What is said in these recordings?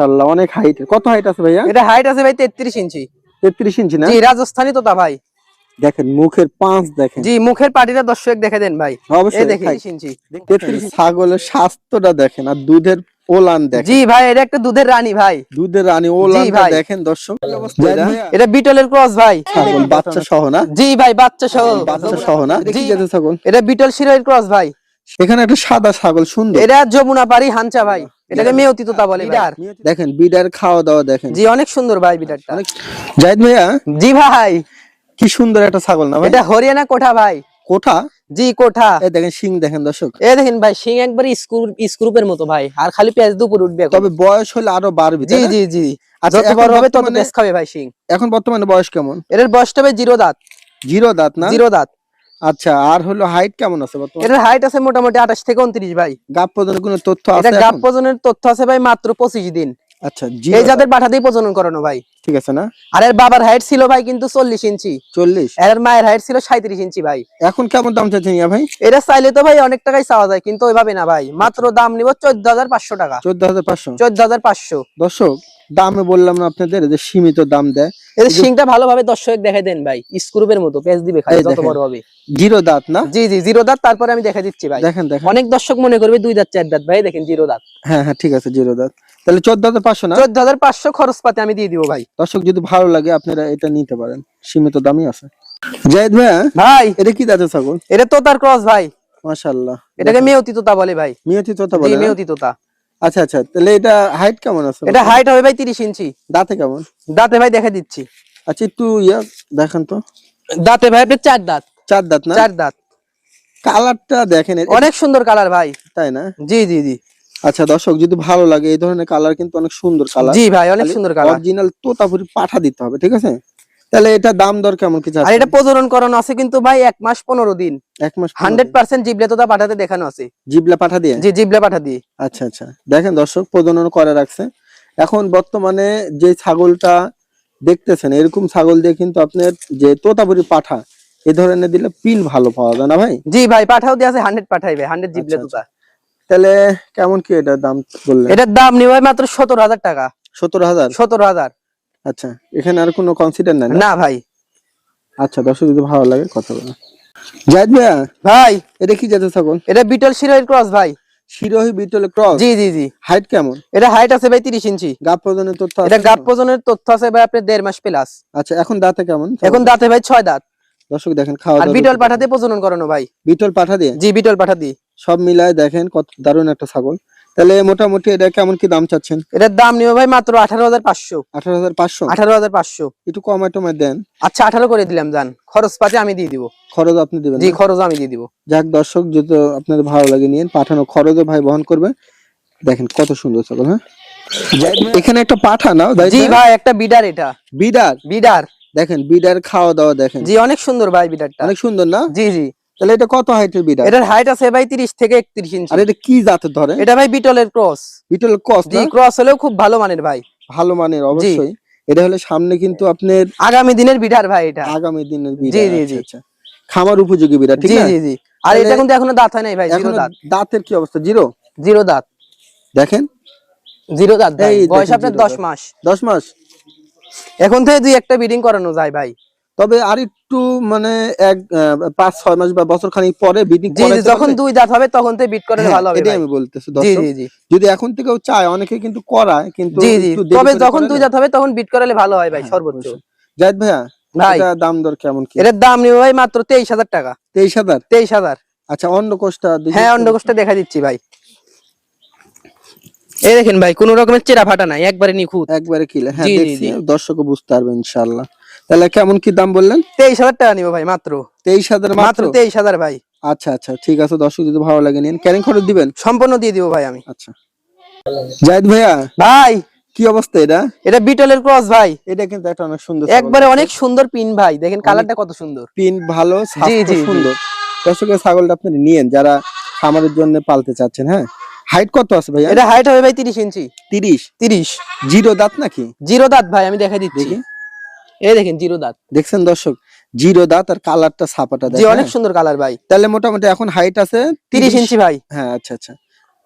মাশাআল্লাহ অনেক হাইট কত হাইট আছে ভাইয়া? এটা হাইট আছে ভাই তেত্রিশ ইঞ্চি। 33 ইঞ্চি না? জি রাজস্থানী তোতা ভাই। দেখেন মুখের পাঁচ দেখেন। জি মুখের পাটিটা দর্শক দেখে দেন ভাই। এই অবশ্যই দেখেন খাই। 30 ইঞ্চি। 33 ছাগলের স্বাস্থ্যটা দেখেন আর দুধের ওলান দেখেন। জি ভাই এটা একটা দুধের রানী ভাই। দুধের রানী ওলানটা। দেখেন দর্শক। এটা। বিটলের ক্রস ভাই। ছাগল বাচ্চা সহ না? জি ভাই বাচ্চা সহ। বাচ্চা সহ না? জি। যেতে ছাগল? এটা বিটল শিরোয়ের ক্রস ভাই। এখানে একটা সাদা ছাগল সুন্দর। এটা যমুনা পারি হানচা ভাই। এটাকে মেয়তি তোতা বলে বিডার দেখেন বিডার খাওয়া দাওয়া দেখেন। জি অনেক সুন্দর ভাই বিডারটা জাহিদ ভাইয়া জি ভাই। কি সুন্দর একটা ছাগল না এটা হরিয়ানা কোঠা ভাই। কোঠা? জি কোঠা। এই দেখেন সিং দেখেন দর্শক। এই দেখেন ভাই সিং একবার স্ক্রু স্ক্রুপের মতো ভাই। আর খালি পেঁয়াজ দুপুর উঠবে। তবে বয়স হলে আরও বাড়বে জি জি জি। আচ্ছা, যত এখন বড় হবে তত বর্তমানে- পেঁয়াজ খাবে ভাই সিং এখন বর্তমানে বয়স কেমন? এটার বয়সটা ভাই জিরো দাঁত। জিরো দাঁত না? জিরো দাঁত। আচ্ছা আর হলো হাইট কেমন আছে বর্তমানে? এটার হাইট আছে মোটামুটি আঠাশ থেকে উনত্রিশ ভাই। গাব পর্যন্ত কোনো তথ্য আছে এটা গাব প্রজনের তথ্য আছে ভাই মাত্র পঁচিশ দিন। আচ্ছা এই যাদের পাঠা পাঠাতেই প্রজনন করানো ভাই। ঠিক আছে না? আর এর বাবার হাইট ছিল ভাই কিন্তু চল্লিশ ইঞ্চি। চল্লিশ? এর মায়ের হাইট ছিল সাঁত্রিশ ইঞ্চি ভাই। এখন কেমন দাম চাচ্ছেন ভাই? এটা চাইলে তো ভাই অনেক টাকাই চাওয়া যায় কিন্তু ওইভাবে না ভাই। মাত্র দাম নিব চোদ্দ হাজার পাঁচশো টাকা। চোদ্দ হাজার পাঁচশো? চোদ্দ হাজার পাঁচশো। দর্শক দামে বললাম না আপনাদের যে সীমিত দাম দেয়। এদের শিংটা ভালোভাবে দর্শক দেখে দেন ভাই স্ক্রুপের মতো পেঁচ দিবে খালি যত বড় হবে। জিরো দাঁত না? জি জি জিরো দাঁত তারপরে আমি দেখে দিচ্ছি ভাই। দেখেন দেখেন। অনেক দর্শক মনে করবে দুই দাঁত চার দাঁত ভাই দেখেন জিরো দাঁত। হ্যাঁ হ্যাঁ ঠিক আছে জিরো দাঁত। তাহলে চোদ্দ হাজার পাঁচশো না? চোদ্দ হাজার পাঁচশো খরচ পাতে আমি দিয়ে দিব ভাই। দর্শক যদি ভালো লাগে আপনারা এটা নিতে পারেন। সীমিত দামই আছে। জাহিদ ভাইয়া ভাই। এটা কি দাঁতের ছাগল? এটা তোতার ক্রস ভাই। মাশাল্লাহ এটাকে মেয়তি তোতা বলে ভাই। মিয়তি তোতা বলে না? মেয়তি তোতা। আচ্ছা আচ্ছা। তাহলে এটা হাইট কেমন আছে? এটা হাইট হবে ভাই তিরিশ ইঞ্চি। দাঁতে কেমন? দাঁতে ভাই দেখে দিচ্ছি। আচ্ছা একটু ইয়া দেখেন তো। দাঁতে ভাই আপনার চার দাঁত। চার দাঁত না? চার দাঁত। কালারটা দেখেন। অনেক সুন্দর কালার ভাই। তাই না? জি জি জি। আচ্ছা দর্শক যদি ভালো লাগে এই ধরনের কালার কিন্তু অনেক সুন্দর কালার জি ভাই অনেক সুন্দর কালার অরিজিনাল তোতাপুরি পাঠা দিতে হবে ঠিক আছে? তাহলে এটা দাম দর কেমন কি আর এটা প্রজনন করানো আছে কিন্তু ভাই এক মাস পনেরো দিন। এক মাস হান্ড্রেড। পার্সেন্ট জিবলে তোতা পাঠাতে দেখানো আছে। জিবলা পাঠা দিয়ে? জি জিবলে পাঠা দিয়ে। আচ্ছা আচ্ছা। দেখেন দর্শক প্রজনন করে রাখছে। এখন বর্তমানে যে ছাগলটা দেখতেছেন এরকম ছাগল দিয়ে কিন্তু আপনার যে তোতাপুরি পাঠা এই ধরনের দিলে পিল ভালো পাওয়া যায় না ভাই? জি ভাই পাঠাও দিয়ে আছে হান্ড্রেড পাঠাইবে হান্ড্রেড জিবলে তোতা। তাহলে কেমন কি এটার দাম বললেন? এটার দাম নিবে ভাই মাত্র সতেরো হাজার টাকা। সতেরো হাজার? সতেরো হাজার। আচ্ছা এখানে আর কোনো কনসিডার নাই না? না ভাই। আচ্ছা দর্শক যদি ভালো লাগে কথা বলে। জাহিদ ভাইয়া ভাই। এটা কি জাতের ছাগল? এটা বিটল ক্রস ভাই। শিরোহী বিটল ক্রস? জি জি জি। হাইট কেমন? এটা হাইট আছে ভাই তিরিশ ইঞ্চি। গাপ প্রজনের তথ্য আছে এটা গাপ তো? প্রজনের তথ্য আছে ভাই আপনার দেড় মাস প্লাস আচ্ছা এখন দাঁতে কেমন? এখন দাঁতে ভাই ছয় দাঁত। দর্শক দেখেন খাওয়া আর বিটল করতে পাঠাতে প্রজনন করানো ভাই। বিটল পাঠা দিয়ে? জি বিটল পাঠা দিয়ে। সব মিলায় দেখেন কত দারুণ একটা ছাগল। তাহলে মোটামুটি এটা কেমন কি দাম চাচ্ছেন? এটার দাম নিবে ভাই মাত্র আঠারো হাজার পাঁচশো। আঠারো হাজার পাঁচশো? আঠারো হাজার পাঁচশো। একটু কমায় টমায় দেন। আচ্ছা আঠারো করে দিলাম জান। খরচ পাতি আমি দিয়ে দিব। খরচ আপনি দিবেন জি খরচ আমি দিয়ে দিব। যাক দর্শক যদি আপনাদের ভালো লাগে নিন পাঠানো খরচও ভাই বহন করবে। দেখেন কত সুন্দর ছাগল হ্যাঁ? এখানে একটা পাঠা নাও জি ভাই একটা বিডার এটা। বিডার? বিডার। দেখেন বিডার খাওয়া দাওয়া দেখেন। জি অনেক সুন্দর ভাই বিডারটা। অনেক সুন্দর না? জি জি। তাহলে এটা কত হাইটের বিডার এটার হাইট আছে ভাই তিরিশ থেকে একত্রিশ ইঞ্চি আর এটা কি জাতের ধরে? এটা ভাই বিটলের ক্রস। বিটল কস জি ক্রস হলেও খুব ভালো মানের ভাই। ভালো মানের অবশ্যই। এটা হলে সামনে কিন্তু আপনার আগামী দিনের বিডার ভাই এটা। আগামী দিনের বিড়া জি, জি, আচ্ছা, জি। আচ্ছা। খামার উপযোগী বিড়া ঠিক জি না? জি জি। আর এটা কিন্তু এখনও দাঁত হয় নাই ভাই জিরো দাঁত। দাঁতের কি অবস্থা? জিরো? জিরো দাঁত। দেখেন। জিরো দাঁত ভাই। বয়স আপনার জিরো দশ দাঁত। মাস। দশ মাস? এখন থেকে দুই একটা বিডিং করানো যায় ভাই। তবে আর একটু মানে এক পাঁচ ছয় মাস বা বছর খানিক পরে বিডিং যখন দুই দাঁত হবে তখন থেকে বিট করে ভালো হবে এটাই আমি বলতেছি দর্শক। যদি এখন থেকেও চায় অনেকে কিন্তু করায় কিন্তু তবে যখন দুই দাঁত হবে তখন বিট করালে ভালো হয় ভাই হ্যাঁ, সর্বোচ্চ। জাহিদ ভাইয়া ভাই দাম দর কেমন কি? এটার দাম নিবে ভাই মাত্র তেইশ হাজার টাকা। তেইশ হাজার? তেইশ হাজার। আচ্ছা হ্যাঁ একটু। অন্ডকোষটা দেখা দিচ্ছি ভাই। এই দেখেন ভাই কোন রকমের চেরা ফাটা নাই একবারে নিখুঁত। একবারে কিলে হ্যাঁ জি, জি, দেখছি জি। দর্শকও বুঝতে পারবে ইনশাল্লাহ তাহলে কেমন কি দাম বললেন? তেইশ হাজার টাকা নিবো ভাই মাত্র। তেইশ হাজার মাত্র? তেইশ হাজার ভাই। আচ্ছা আচ্ছা ঠিক আছে দর্শক যদি ভালো লাগে নিন। ক্যারিং খরচ দিবেন? সম্পূর্ণ দিয়ে দিব ভাই আমি। আচ্ছা। জাহিদ ভাইয়া ভাই! কি অবস্থা এটা? এটা বিটলের ক্রস ভাই। এটা কিন্তু একটা অনেক সুন্দর একবারে অনেক সুন্দর পিন ভাই। দেখেন কালারটা কত সুন্দর। পিন ভালো। সুন্দর। দর্শকের ছাগলটা আপনি নিয়েন যারা খামারের জন্য পালতে চাচ্ছেন হ্যাঁ? হাইট কত আছে ভাইয়া? এটা হাইট হবে ভাই তিরিশ ইঞ্চি তিরিশ? তিরিশ। জিরো দাঁত নাকি? জিরো দাঁত ভাই আমি দেখা দিচ্ছি। এই দেখেন জিরো দাঁত। দেখছেন দর্শক জিরো দাঁত আর কালারটা ছাপাটা জি অনেক সুন্দর কালার ভাই। তাহলে মোটামুটি এখন হাইট আছে তিরিশ ইঞ্চি ভাই। হ্যাঁ আচ্ছা আচ্ছা।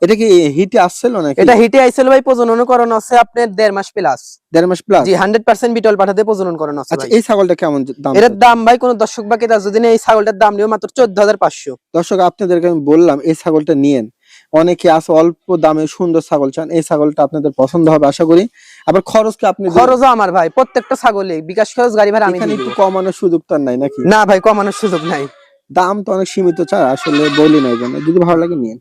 এটা কি হিটে আসছিল নাকি? এটা হিটে আইসেল ভাই প্রজনন করানো আছে আপনার দেড় মাস প্লাস দেড় মাস প্লাস জি হান্ড্রেড পার্সেন্ট বিটল পাঠাতে প্রজনন করানো আছে আচ্ছা এই ছাগলটা কেমন দাম এটার দাম ভাই কোন দর্শক বা ক্রেতা যদি এই ছাগলটার দাম নিও মাত্র চোদ্দ হাজার পাঁচশো। দর্শক আপনাদেরকে আমি বললাম এই ছাগলটা নিয়েন। অনেকে আছে অল্প দামে সুন্দর ছাগল চান। এই ছাগলটা আপনাদের পছন্দ হবে আশা করি। আবার খরচ কি আপনি খরচও আমার ভাই প্রত্যেকটা ছাগলে বিকাশ খরচ গাড়ি ভাড়া আমি এখানে একটু কমানোর সুযোগ তো নাই নাকি? না ভাই কমানোর সুযোগ নাই। দাম তো অনেক সীমিত চায় আসলে বলি নাই জন্য। যদি ভালো লাগে নিন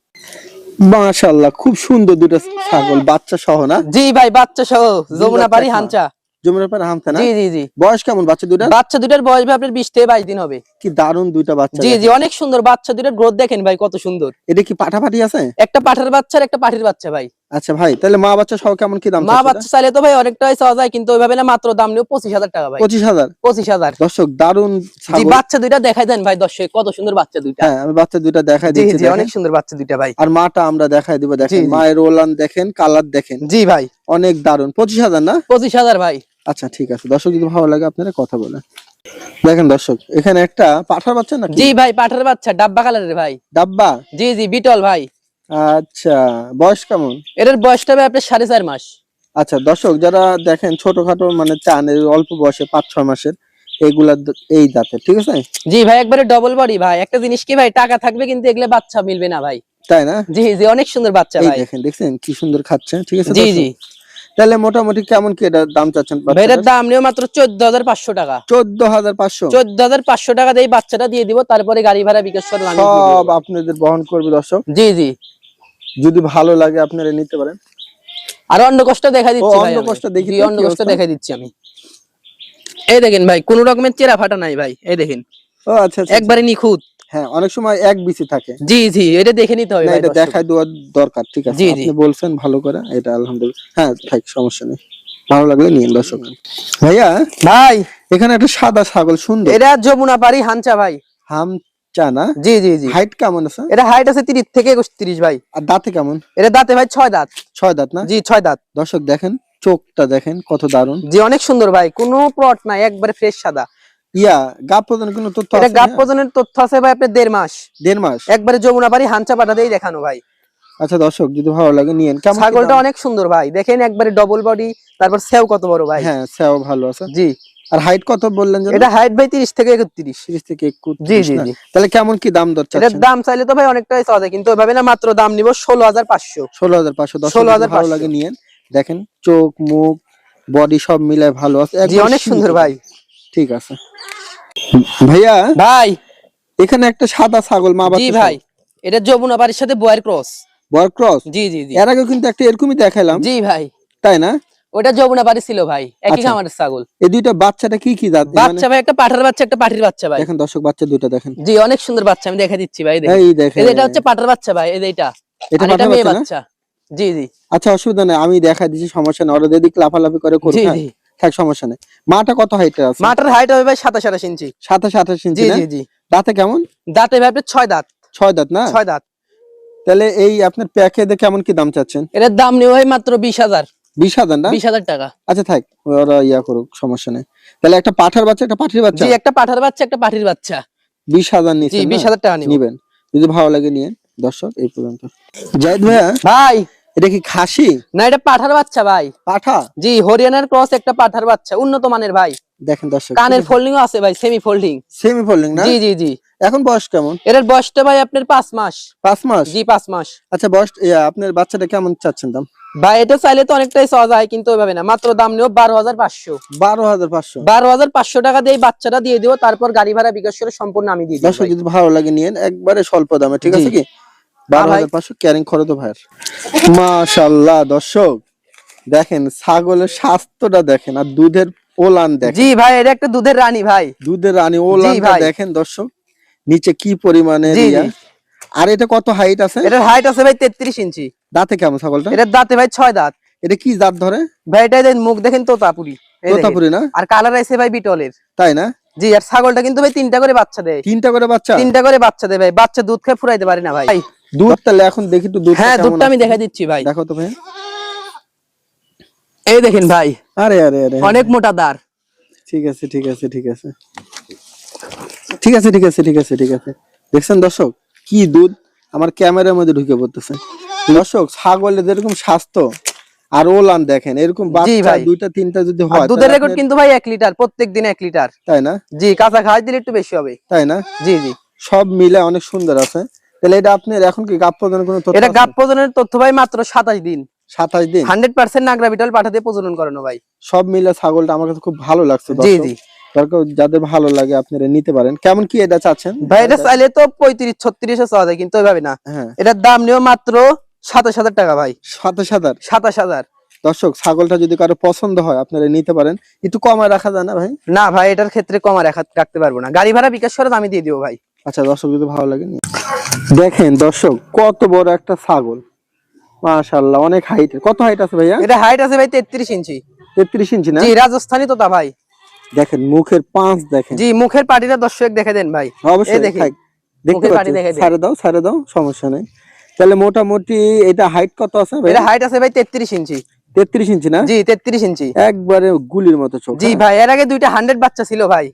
মাশাল্লাহ খুব সুন্দর দুটো ছাগল বাচ্চা সহ না? জি ভাই বাচ্চা সহ যমুনা বাড়ি হানচা। জমির পরে হামতে না? জি জি জি। বয়স কেমন বাচ্চা দুইটা বাচ্চা দুটার বয়স ভাই আপনার থেকে দিন হবে। কি দারুণ দুইটা বাচ্চা জি জি অনেক সুন্দর বাচ্চা দুটার গ্রোথ দেখেন ভাই কত সুন্দর। এটা কি পাঠাপাঠি আছে? একটা পাঠার বাচ্চা আর একটা বাচ্চা ভাই। আচ্ছা ভাই তাহলে মা বাচ্চা সহ কেমন কি দাম মা বাচ্চা চাইলে তো ভাই অনেকটাই চাওয়া যায় কিন্তু ওইভাবে না মাত্র দাম নিও পঁচিশ হাজার টাকা ভাই। দর্শক জি বাচ্চা দুইটা দেখাই দেন ভাই দর্শক কত সুন্দর বাচ্চা দুইটা। হ্যাঁ আমি বাচ্চা দুইটা দেখাই দিচ্ছি জি অনেক সুন্দর বাচ্চা দুইটা ভাই। আর মাটা আমরা দেখাই দিব দেখেন। মায়ের ওলান দেখেন কালার দেখেন। জি ভাই। অনেক পঁচিশ হাজার না? পঁচিশ হাজার ভাই। আচ্ছা ঠিক আছে। দর্শক যদি ভালো লাগে আপনারা কথা বলেন। দেখেন দর্শক এখানে একটা পাঠার বাচ্চা নাকি? জি ভাই পাঠার বাচ্চা ডাব্বা কালারের ভাই। ডাব্বা? জি জি বিটল ভাই। আচ্ছা বয়স কেমন? এটার বয়সটা ভাই আপনার সাড়ে চার মাস। আচ্ছা দর্শক যারা দেখেন ছোটখাটো মানে চান অল্প বয়সে পাঁচ ছয় মাসের এইগুলা এই দাঁতের ঠিক আছে? জি ভাই একবারে ডবল বডি ভাই। একটা জিনিস কি ভাই টাকা থাকবে কিন্তু এগুলো বাচ্চা মিলবে না ভাই। তাই না? জি জি অনেক সুন্দর বাচ্চা ভাই। দেখেন দেখছেন কি সুন্দর খাচ্ছে ঠিক আছে জি জি। তাহলে মোটামুটি কেমন কি এটা দাম চাচ্ছেন এটার দাম নিও মাত্র চোদ্দ হাজার পাঁচশো টাকা। চোদ্দ হাজার পাঁচশো? চোদ্দ হাজার পাঁচশো টাকা দিয়ে বাচ্চাটা দিয়ে দিব তারপরে গাড়ি ভাড়া বিকাশ করে সব আপনাদের বহন করবে দর্শক? জি জি। যদি ভালো লাগে আপনারা নিতে পারেন। আর অন্য কষ্ট দেখা দিচ্ছি ভাই অন্য। কষ্ট দেখি অন্য কষ্ট দেখা দিচ্ছি আমি। এই দেখেন ভাই কোন রকমের চেরা ফাটা নাই ভাই এই দেখেন। ও আচ্ছা আচ্ছা। একবারে নিখুঁত। হ্যাঁ অনেক সময় এক বিসি থাকে। জি জি এটা দেখে নিতে হবে ভাই এটা। দেখাই দেওয়ার দরকার ঠিক আছে। আপনি বলছেন ভালো করে এটা আলহামদুলিল্লাহ। হ্যাঁ থাক সমস্যা নেই। ভালো লাগলে নিন দর্শক। ভাইয়া ভাই। এখানে একটা সাদা ছাগল সুন্দর। এটা যমুনা পারি হানচা ভাই। হামচা না? জি জি জি। হাইট কেমন আছে? এটা হাইট আছে তিরিশ থেকে তিরিশ ভাই। আর দাঁতে কেমন? এটা দাঁতে ভাই ছয় দাঁত। ছয় দাঁত না? জি ছয় দাঁত। দর্শক দেখেন চোখটা দেখেন কত দারুণ। জি অনেক সুন্দর ভাই। কোনো প্লট নাই একবারে ফ্রেশ সাদা। ইয়া গাপ প্রদান কোনো তথ্য এটা গাপ প্রজনের তথ্য আছে ভাই আপনার দেড় মাস। দেড় মাস? একবারে যমুনা পারি হানচা পাঠাতেই দেখানো ভাই। আচ্ছা দর্শক যদি ভালো লাগে নিয়েন। কেমন ছাগলটা? অনেক সুন্দর ভাই। দেখেন একবারে ডবল বডি তারপর সেও কত বড় ভাই। হ্যাঁ সেও ভালো আছে। জি। আর হাইট কত বললেন এটা হাইট ভাই তিরিশ থেকে একত্রিশ। তিরিশ থেকে জি একত্রিশ জি জি তাহলে কেমন কি দাম দর চাচ্ছেন? দাম চাইলে তো ভাই অনেকটাই চাওয়া যায় কিন্তু ওইভাবে না মাত্র দাম নিব ষোলো হাজার পাঁচশো। ষোলো হাজার পাঁচশো। দশ 16,500 ভালো লাগে নিয়েন। দেখেন চোখ মুখ বডি সব মিলায় ভালো আছে। জি অনেক সুন্দর ভাই। ঠিক আছে। ভাইয়া ভাই। এখানে একটা সাদা ছাগল মা জি বাচ্চা ভাই এটা যমুনা বাড়ির সাথে বয়ার ক্রস। বয়ার ক্রস? জি জি জি। এর আগে কিন্তু একটা এরকমই দেখাইলাম। জি ভাই। তাই না? ওটা যমুনা বাড়ি ছিল ভাই একই আচ্ছা। খামারের ছাগল। এই দুইটা বাচ্চাটা কি কি দাঁত মানে বাচ্চা ভাই একটা পাঠার বাচ্চা একটা পাঠির বাচ্চা ভাই। দেখেন দর্শক বাচ্চা দুইটা দেখেন। জি অনেক সুন্দর বাচ্চা আমি দেখা দিচ্ছি ভাই এই দেখেন। এটা হচ্ছে পাঠার বাচ্চা ভাই এই যে এটা। এটা মেয়ে বাচ্চা জি জি। আচ্ছা অসুবিধা নেই আমি দেখা দিচ্ছি সমস্যা নেই। ওরা যেদিক লাফালাফি করে করুক জি হ্যাঁ? জি। থাক সমস্যা নেই। মাটা কত হাইটের আছে? মাটার হাইট হবে ভাই সাতাশ আঠাশ ইঞ্চি। সাতাশ আঠাশ ইঞ্চি জি জি জি। দাঁতে কেমন? দাঁতে ভাই আপনার ছয় দাঁত। ছয় দাঁত না? ছয় দাঁত। তাহলে এই আপনার কেমন কি দাম চাচ্ছেন? এটার দাম ভাই মাত্র বিশ হাজার। বিশ হাজার না? বিশ হাজার টাকা। আচ্ছা থাক ওরা ইয়া করুক সমস্যা নেই। তাহলে একটা পাঠার বাচ্চা একটা পাঠির বাচ্চা? জি একটা পাঠার বাচ্চা একটা পাঠির বাচ্চা। বিশ হাজার জি নিচ্ছেন বিশ? হাজার টাকা নিব। নিবেন। যদি ভালো লাগে নিয়ে দর্শক এই পর্যন্ত। জাহিদ ভাইয়া? ভাই! এটা কি খাসি? না এটা পাঠার বাচ্চা ভাই। পাঠা? জি হরিয়ানার ক্রস একটা পাঠার বাচ্চা উন্নত মানের ভাই। দেখেন দর্শক কানের ফোল্ডিং আছে ভাই সেমি ফোল্ডিং সেমি ফোল্ডিং না? জি জি জি। এখন বয়স কেমন? বয়সটা ভাই আপনার মাস। মাস? জি মাস। আচ্ছা বয়স আপনার বাচ্চাটা কেমন চাচ্ছেন দাম? ভাই এটা চাইলে তো অনেকটাই সহজ হয় কিন্তু ওইভাবে না। মাত্র দাম নিও বারো হাজার পাঁচশো। বারো হাজার পাঁচশো? বারো হাজার পাঁচশো টাকা দিয়ে বাচ্চাটা দিয়ে দিও তারপর গাড়ি ভাড়া বিকাশ করে সম্পূর্ণ আমি দিয়ে যদি ভালো লাগে নিয়ে একবারে স্বল্প দামে ঠিক আছে কি? বারো হাজার পাঁচশো ক্যারিং খরচ ভাইয়ের। মাশাল্লাহ দর্শক দেখেন ছাগলের স্বাস্থ্যটা দেখেন আর দুধের ওলান দেখেন। জি ভাই এটা একটা দুধের রানী ভাই। দুধের রানী ওলানটা দেখেন দর্শক নিচে কি পরিমাণে জি। জি। আর এটা কত হাইট আছে? এটার হাইট আছে ভাই তেত্রিশ ইঞ্চি। দাঁতে কেমন ছাগলটা? এটার দাঁতে ভাই ছয় দাঁত। এটা কি জাত ধরে? ভাই এটা দেন মুখ দেখেন তোতাপুরি। তোতাপুরি না? আর কালার আছে ভাই বিটলের। তাই না? জি আর ছাগলটা কিন্তু ভাই তিনটা করে বাচ্চা দেয়। তিনটা করে বাচ্চা? তিনটা করে বাচ্চা দেয় ভাই। বাচ্চা দুধ খেয়ে ফুরাইতে পারে না ভাই দুধ? তাহলে এখন দেখি তো দুধ হ্যাঁ দুধটা আমি দেখা দিচ্ছি ভাই। দেখো তো ভাই এই দেখেন ভাই। আরে আরে আরে অনেক মোটা ঠিক আছে ঠিক আছে ঠিক আছে। ঠিক আছে ঠিক আছে ঠিক আছে ঠিক আছে। দেখছেন দর্শক কি দুধ? আমার ক্যামেরার মধ্যে ঢুকে পড়তেছে। দর্শক ছাগলের যেরকম স্বাস্থ্য আর ওলান দেখেন এরকম বাচ্চা। দুইটা তিনটা যদি হয় দুধের রেকর্ড কিন্তু ভাই এক লিটার প্রত্যেক দিন এক লিটার। তাই না? জি কাঁচা খাওয়াই দিলে একটু বেশি হবে। তাই না? জি জি। সব মিলে অনেক সুন্দর আছে। তাহলে এটা আপনার এখন কি গাপ প্রদানের কোনো তথ্য এটা? গাপ প্রজননের তথ্য ভাই মাত্র সাতাশ দিন। সাতাশ দিন? হান্ড্রেড পার্সেন্ট নাগরা বিটল পাঠাতে প্রজনন করানো ভাই। সব মিলে ছাগলটা আমার কাছে খুব ভালো লাগছে জি দর্শক। জি। যাদের ভালো লাগে আপনারা নিতে পারেন। কেমন কি এটা চাচ্ছেন? ভাই এটা চাইলে তো পঁয়ত্রিশ ছত্রিশে চাওয়া যায় কিন্তু ওইভাবে না। হ্যাঁ। এটার দাম নিও মাত্র সাতাশ হাজার টাকা ভাই। সাতাশ হাজার? সাতাশ হাজার। দর্শক ছাগলটা যদি কারও পছন্দ হয় আপনারা নিতে পারেন। একটু কমায় রাখা যায় না ভাই? না ভাই এটার ক্ষেত্রে কমা রাখা রাখতে পারব না। গাড়ি ভাড়া বিকাশ করে আমি দিয়ে দিবো ভাই। আচ্ছা দর্শক যদি ভালো লাগে দেখেন দর্শক কত বড় একটা ছাগল। মাশাআল্লাহ অনেক হাইট কত হাইট আছে ভাইয়া? এটা হাইট আছে ভাই তেত্রিশ ইঞ্চি। তেত্রিশ ইঞ্চি না? জি রাজস্থানী তোতা ভাই। দেখেন মুখের পাঁচ দেখেন। জি মুখের পাটিটা দর্শক দেখে দেন ভাই। অবশ্যই দেখেন। দেখতে মুখের পাচ্ছি দেখে ছাড়ে দাও ছাড়ে দাও সমস্যা নেই। তাহলে মোটামুটি এটা হাইট কত আছে ভাই এটা হাইট আছে ভাই তেত্রিশ ইঞ্চি। তেত্রিশ ইঞ্চি না? জি তেত্রিশ ইঞ্চি। একবারে গুলির মতো চোখ জি হ্যাঁ? ভাই এর আগে দুইটা হান্ড্রেড বাচ্চা ছিল ভাই।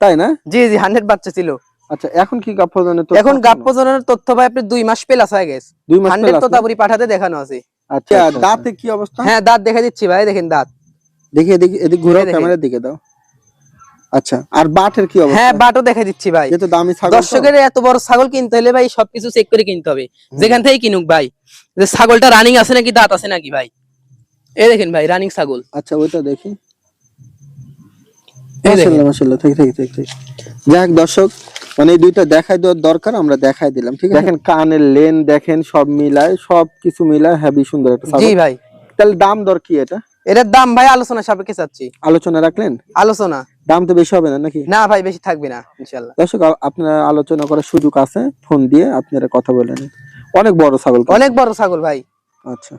তাই না? জি জি হান্ড্রেড বাচ্চা ছিল। আচ্ছা এখন কি গাপ প্রদানের তথ্য এখন প্রজননের তথ্য ভাই আপনি দুই মাস প্লাস হয়ে গেছে। দুই মাস প্লাস? তোতাপুরি পাঠাতে দেখানো আছে। আচ্ছা দাঁতে কি অবস্থা? হ্যাঁ দাঁত দেখে দিচ্ছি ভাই দেখেন দাঁত। দেখি এদিকে এদিক ঘুরাও ক্যামেরার দিকে দাও। আচ্ছা আর বাটের কি অবস্থা? হ্যাঁ বাটও দেখে দিচ্ছি ভাই। দামি ছাগল দর্শকের এত বড় ছাগল কিনতে হলে ভাই সবকিছু চেক করে কিনতে হবে। যেখান থেকে কিনুক ভাই। যে ছাগলটা রানিং আছে নাকি দাঁত আছে নাকি ভাই? এই দেখেন ভাই রানিং ছাগল। আচ্ছা ওইটা দেখি। এই দেখেন। মাশাআল্লাহ মাশাআল্লাহ ঠিক ঠিক ঠিক ঠিক যাক দর্শক মানে এই দুইটা দেখাই দেওয়ার দরকার আমরা দেখাই দিলাম ঠিক আছে? দেখেন কানের লেন দেখেন সব মিলায় সব কিছু মিলায় হেভি সুন্দর একটা জি ভাই। তাহলে দাম দর কি এটা? এটার দাম ভাই আলোচনা সাপেক্ষে চাচ্ছি। আলোচনা রাখলেন? আলোচনা। দাম তো বেশি হবে না নাকি? না ভাই বেশি থাকবে না ইনশাল্লাহ দর্শক আপনারা আলোচনা করার সুযোগ আছে ফোন দিয়ে আপনারা কথা বলেন অনেক বড় ছাগল অনেক বড় ছাগল ভাই। আচ্ছা।